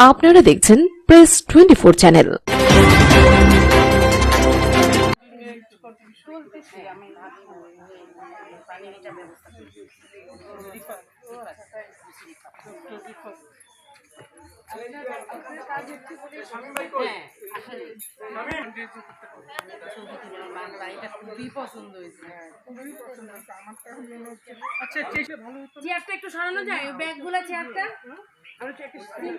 আপনারা দেখছেন press twenty four channel চেয়ারটা একটু সরানো যায়? ওই ব্যাগগুলো চেয়ারটা? একটা স্টিল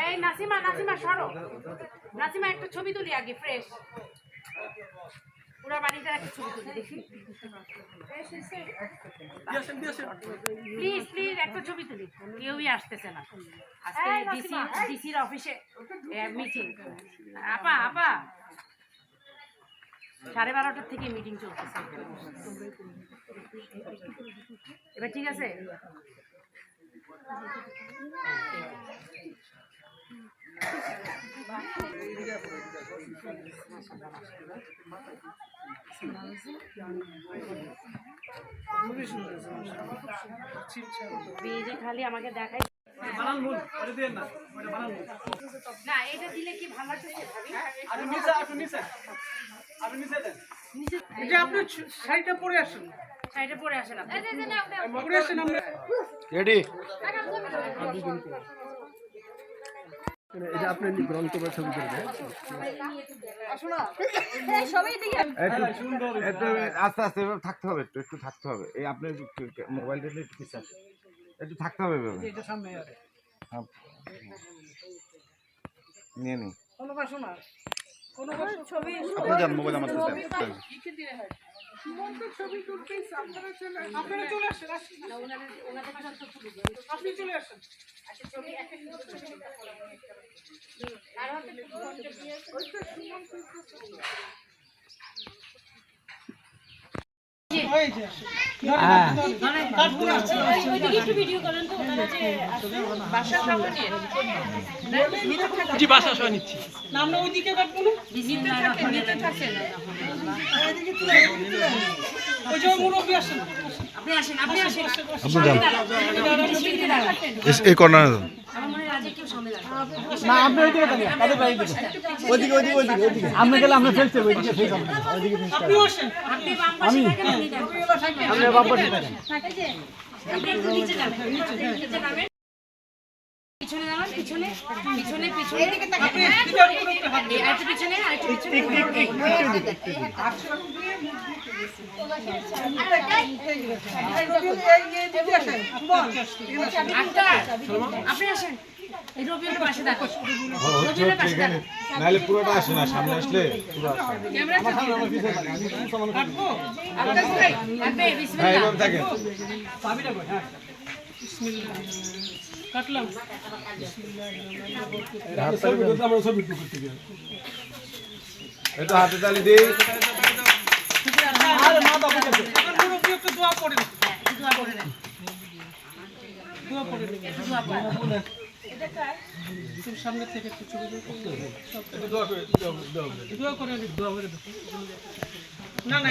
এই! নাসিমা নাসিমা সরো। নাসিমা একটা ছবি তুলি আগে ফ্রেশ পুরো বাড়িটার একটা ছবি তুলি দেখি। প্লিজ প্লিজ একটা ছবি তুলি। কেউই আসতেছে না। আজকে ডিসি ডিসির অফিসে মিটিং আপা আপা। সাড়ে বারোটার থেকে মিটিং চলতেছে। এবার ঠিক আছে? খালি আমাকে দেখাই। না এটা দিলে কি ভালো ভাবি? আপনি নিচে আপনি নিচে আপনি নিচে দেন এই যে আপনি শাড়িটা পরে আসেন শাড়িটা পরে আসেন আপনি। পরে আসেন আমরা। রেডি এটা আপনি গ্রন্থ ছবি করবেন আস্তে আস্তে এভাবে থাকতে হবে একটু একটু থাকতে হবে। এই আপনি মোবাইলটা একটু আসেন। একটু থাকতে হবে এভাবে। এটা সামনে আর। হ্যাঁ। নিয়ে নি। বাসো কোনো ছবি আপনি যান মোবাইল আমার সাথে দেন। সুমন্ত ছবি তুলতে চলে আসেন আসেন। আপনি চলে আসেন এই যে আসেন। কাঠগুলো আছে। জি বাসা সহ নিচ্ছি না আমরা ওইদিকে কাটবো না ওই যে মুরব্বী আসেন আপনি আসেন আপনি আসেন। এই কর্নারে মনে হয় না আপনি ওইদিকে দাঁড়িয়ে তাদের বাইরে দিকে ওইদিকে ওইদিকে ওইদিকে ওইদিকে আপনি গেলে আমরা ফেলতে ওইদিকে ফেলতে হবে ওইদিকে ফেলতে আমি পাশে। আপনি বাম পাশে থাকেন পিছনে দাঁড়ান পিছনে পিছনে পিছনে আরেকটু পিছনে আরেকটু পিছনে আপনি আসেন নাহলে পুরোটা আসে না সামনে আসলে পুরো আপনি হ্যাঁ হাতে তালি দিই। দোয়া দোয়া করে দোয়া করে একটু সামনে থেকে একটু ছবি দোয়া করে দোয়া করে না না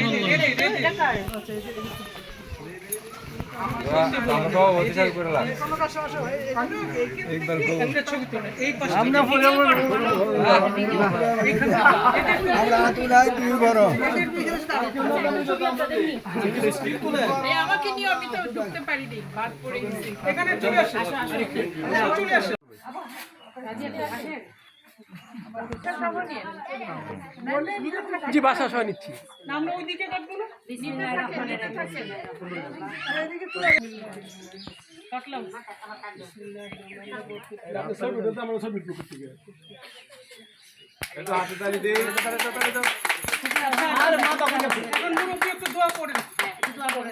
আমরা তুই বড় আমাকে নিয়ে আমি তো ঢুকতে পারিনি বাদ পড়ে এখানে চলে আসেন চলে আসেন জি বাসা সহ নিচ্ছি। না, আমরা ওইদিকে কাটবো না কাটলাম একটু হাতে তালি দিই এখন মুরব্বী একটু দোয়া করেন দোয়া করে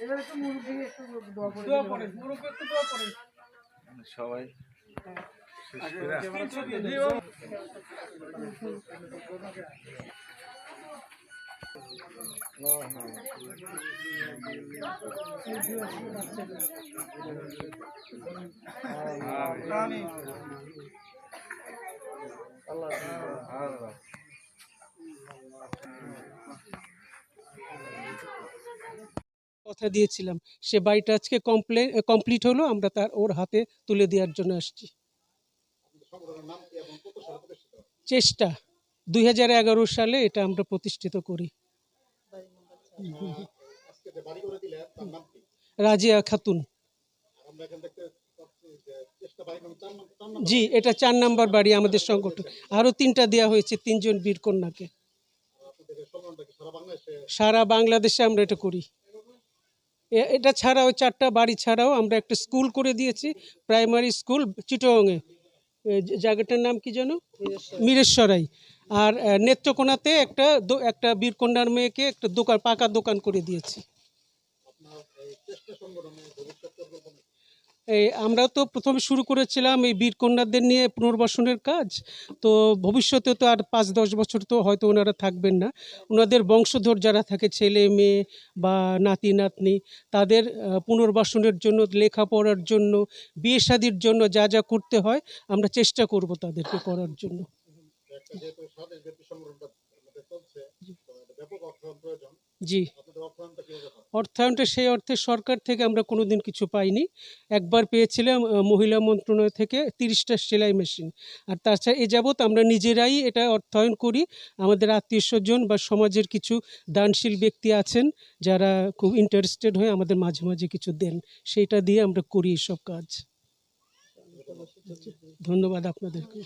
এদের পুরো অডিয়েন্সের একটা দোয়া করেন মুরব্বী একটু দোয়া করেন সবাই তিন ছবি কথা দিয়েছিলাম। সে বাড়িটা আজকে কমপ্লে কমপ্লিট হলো, আমরা তার ওর হাতে তুলে দেওয়ার জন্য আসছি। চেষ্টা। দুই হাজার এগারো সালে এটা আমরা প্রতিষ্ঠিত করি। রাজিয়া খাতুন। জি, এটা চার নাম্বার বাড়ি আমাদের সংগঠন। আরও তিনটা দেওয়া হয়েছে, তিনজন বীর কন্যাকে সারা বাংলাদেশে আমরা এটা করি। এটা ছাড়াও চারটা বাড়ি ছাড়াও আমরা একটা স্কুল করে দিয়েছি প্রাইমারি স্কুল চিটংয়ে জায়গাটার নাম কি যেন? মিরেশ্বরাই। আর নেত্রকোনাতে একটা দো- একটা বীরকন্যার মেয়েকে একটা দোকান পাকা দোকান করে দিয়েছি। এই আমরা তো প্রথমে শুরু করেছিলাম এই বীরকন্যাদের নিয়ে পুনর্বাসনের কাজ। তো ভবিষ্যতে তো আর পাঁচ দশ বছর তো হয়তো ওনারা থাকবেন না। ওনাদের বংশধর যারা থাকে ছেলে মেয়ে বা নাতি নাতনি তাদের পুনর্বাসনের জন্য লেখাপড়ার জন্য বিয়ে শাদির জন্য যা যা করতে হয় আমরা চেষ্টা করব তাদেরকে করার জন্য। জি। অর্থায়নটা সেই অর্থে সরকার থেকে আমরা কোনো দিন কিছু পাইনি। একবার পেয়েছিলাম মহিলা মন্ত্রণালয় থেকে তিরিশটা সেলাই মেশিন। আর তাছাড়া এ যাবৎ আমরা নিজেরাই এটা অর্থায়ন করি। আমাদের আত্মীয় স্বজন বা সমাজের কিছু দানশীল ব্যক্তি আছেন যারা খুব ইন্টারেস্টেড হয়ে আমাদের মাঝে মাঝে কিছু দেন। সেইটা দিয়ে আমরা করি এসব কাজ। ধন্যবাদ। আপনাদেরকে।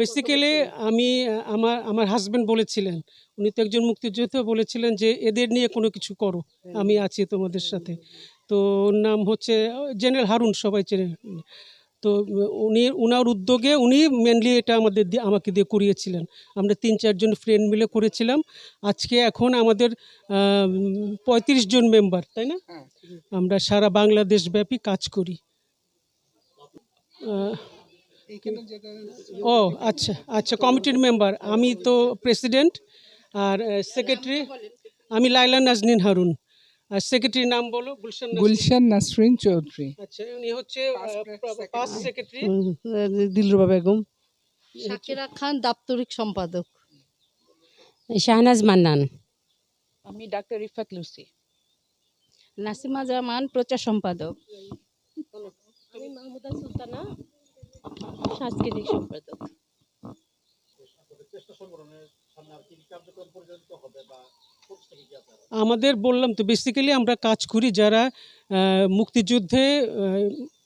বেসিক্যালি আমি আমার আমার হাজব্যান্ড বলেছিলেন উনি তো একজন মুক্তিযোদ্ধা বলেছিলেন যে এদের নিয়ে কোনো কিছু করো আমি আছি তোমাদের সাথে। তো ওর নাম হচ্ছে জেনারেল হারুন সবাই চেনে। তো উনি উনার উদ্যোগে উনি মেনলি এটা আমাদের দিয়ে আমাকে দিয়ে করিয়েছিলেন। আমরা তিন চারজন ফ্রেন্ড মিলে করেছিলাম। আজকে এখন আমাদের পঁয়ত্রিশ জন মেম্বার তাই না? আমরা সারা বাংলাদেশ ব্যাপী কাজ করি। ও আচ্ছা আচ্ছা কমিটির মেম্বার। আমি তো প্রেসিডেন্ট আর সেক্রেটারি আমি লাইলা নাজনীন হারুন। আর সেক্রেটারির নাম বলো গুলশান গুলশান নাসরিন চৌধুরী। আচ্ছা উনি হচ্ছে পাঁচ সেক্রেটারি দিলরুবা বেগম। শাকিরা খান দাপ্তরিক সম্পাদক। শাহনাজ মান্নান। আমি ডাক্তার রিফাত লুসি। নাসিমা জামান প্রচার সম্পাদক। আমি মাহমুদা সুলতানা। সাংস্কৃতিক সম্পাদক আমাদের বললাম তো বেসিক্যালি আমরা কাজ করি যারা মুক্তিযুদ্ধে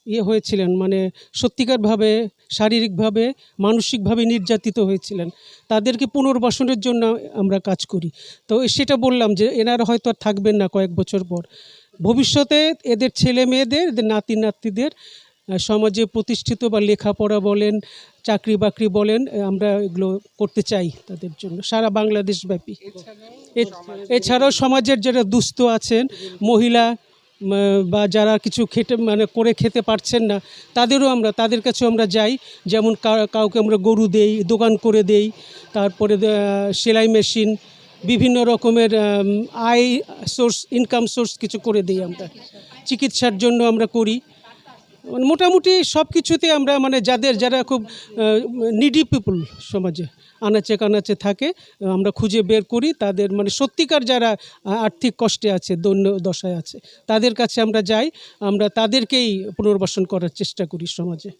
ইয়ে হয়েছিলেন মানে সত্যিকারভাবে, শারীরিকভাবে, মানসিকভাবে নির্যাতিত হয়েছিলেন। তাদেরকে পুনর্বাসনের জন্য আমরা কাজ করি। তো সেটা বললাম যে, এনারা হয়তো আর থাকবেন না কয়েক বছর পর। ভবিষ্যতে এদের ছেলে মেয়েদের, এদের নাতি নাতিদের সমাজে প্রতিষ্ঠিত বা লেখাপড়া বলেন, চাকরি বাকরি বলেন আমরা এগুলো করতে চাই তাদের জন্য, সারা বাংলাদেশ ব্যাপী। এছাড়াও সমাজের যারা দুস্থ আছেন, মহিলা বা যারা কিছু খেতে মানে করে খেতে পারছেন না, তাদেরও আমরা, তাদের কাছেও আমরা যাই। যেমন কাউকে আমরা গরু দেই, দোকান করে দেই, তারপরে সেলাই মেশিন, বিভিন্ন রকমের আয় সোর্স ইনকাম সোর্স কিছু করে দিই আমরা। চিকিৎসার জন্য আমরা করি। মোটামুটি সব কিছুতে আমরা মানে যাদের, যারা খুব নিডি পিপুল সমাজে, আনাচে কানাচে থাকে, আমরা খুঁজে বের করি, তাদের মানে সত্যিকার যারা আর্থিক কষ্টে আছে, দৈন্য দশায় আছে, তাদের কাছে আমরা যাই, আমরা তাদেরকেই পুনর্বাসন করার চেষ্টা করি সমাজে।